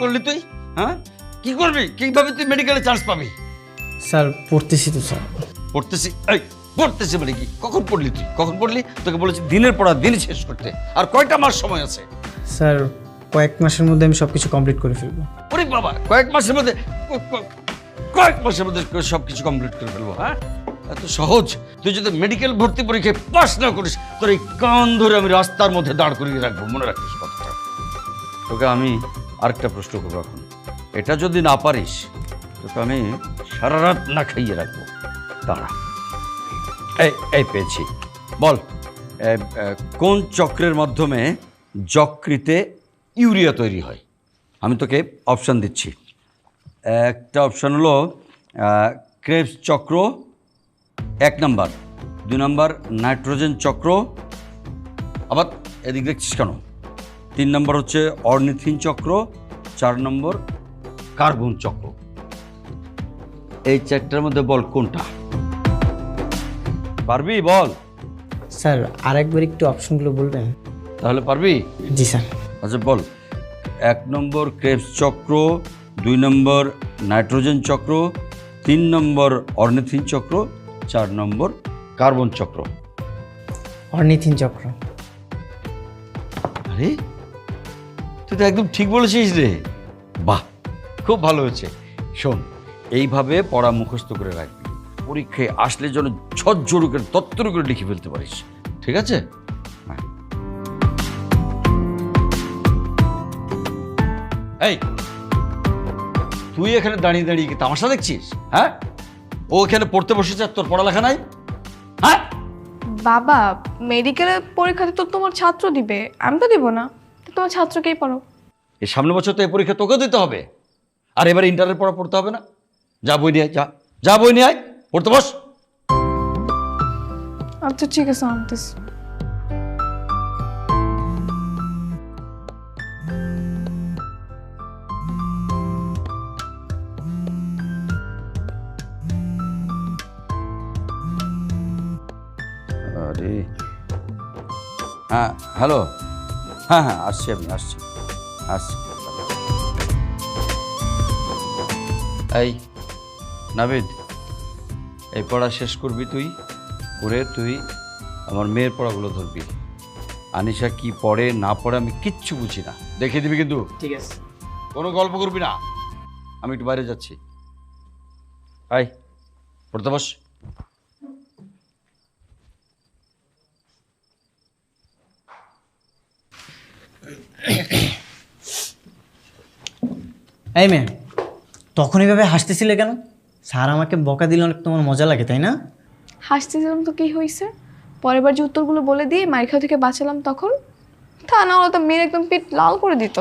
করলি তুই? হ্যাঁ? কি করবি? কীভাবে তুই মেডিকেলে চান্স পাবি? স্যার পড়তেছি তো স্যার। পড়তেছি? এই পড়তেছি মানে কি? কখন পড়লি তুই? কখন পড়লি? তোকে বলেছি দিনের পড়া দিন শেষ করতে। আর কয়টা মাস সময় আছে? স্যার কয়েক মাসের মধ্যে আমি সব কিছু কমপ্লিট করে ফেলব। ওরে বাবা কয়েক মাসের মধ্যে কয়েক মাসের মধ্যে সব কিছু কমপ্লিট করে ফেলব হ্যাঁ? এত সহজ। তুই যদি মেডিকেল ভর্তি পরীক্ষায় পাস না করিস তোর এই কান ধরে আমি রাস্তার মধ্যে দাঁড় করিয়ে রাখব। মনে রাখিস কথাটা। তোকে আমি আরেকটা প্রশ্ন করব এখন। এটা যদি না পারিস, তোকে আমি সারা রাত না খাইয়ে রাখব। দাঁড়া। এই এই পেয়েছি। বল। কোন চক্রের মাধ্যমে যকৃতে ইউরিয়া তৈরি হয়? আমি তোকে অপশান দিচ্ছি। একটা অপশান হলো ক্রেবস চক্র এক নাম্বার, দুই নাম্বার নাইট্রোজেন চক্র। আবার এদিক দেখছিস কেন? তিন নম্বর হচ্ছে অর্নিথিন চক্র চার নম্বর কার্বন চক্র। এই চারটার মধ্যে বল কোনটা? পারবি? বল। স্যার আরেকবার একটু অপশনগুলো বলবেন? তাহলে পারবি? জি স্যার। আচ্ছা বল। এক নম্বর ক্রেবস চক্র দুই নম্বর নাইট্রোজেন চক্র তিন নম্বর অর্নিথিন চক্র চার নম্বর কার্বন চক্র। অর্নিথিন চক্র। আরে তুই তো একদম ঠিক বলেছিস রে। বাহ, খুব ভালো হয়েছে। শোন, এইভাবে পড়া মুখস্থ করে রাখবি। পরীক্ষায় আসলে যেন ঝরঝরু তত্তর করে লিখে ফেলতে পারিস। ঠিক আছে? হ্যাঁ। এই, তুই এখানে দাঁড়িয়ে দাঁড়িয়ে কি তামাশা দেখছিস? হ্যাঁ? ও এখানে পড়তে বসেছে আর তোর পড়ালেখা নাই? হ্যাঁ? বাবা মেডিকেলের পরীক্ষাতে তো তোমার ছাত্র দিবে। আমি তো দিব না। তো তোমার ছাত্রকেই পড়ো এই সামনের বছর তো এই পরীক্ষা তোকেও দিতে হবে। আর এবার ইন্টারের পড়া পড়তে হবে না। যা বই নিয়ে যা। যা বই নিয়ে আয় পড়তে বস। আচ্ছা ঠিক আছে আনতেছি। হ্যাঁ হ্যালো। হ্যাঁ হ্যাঁ আসছি আমি আসছি। আসছি। এই নাবিদ এই পড়া শেষ করবি তুই? করে তুই আমার মেয়ের পড়াগুলো ধরবি। আনিশা কি পড়ে না পড়ে আমি কিচ্ছু বুঝি না। দেখে দিবি কিন্তু? ঠিক আছে। কোনো গল্প করবি না? আমি একটু বাইরে যাচ্ছি। আই পড়তে বস। এই মেয়ে, তখন এইভাবে হাসতেছিলে কেন? স্যার আমাকে বকা দিলে অনেক তোমার মজা লাগে, তাই না? হাসতেছিলাম তো কি হয়েছে? পরের বার যে উত্তরগুলো বলে দিয়ে মায়ের খাওয়া থেকে বাঁচালাম তখন? তা না হলে তো মেয়ের একদম পিঠ লাল করে দিত।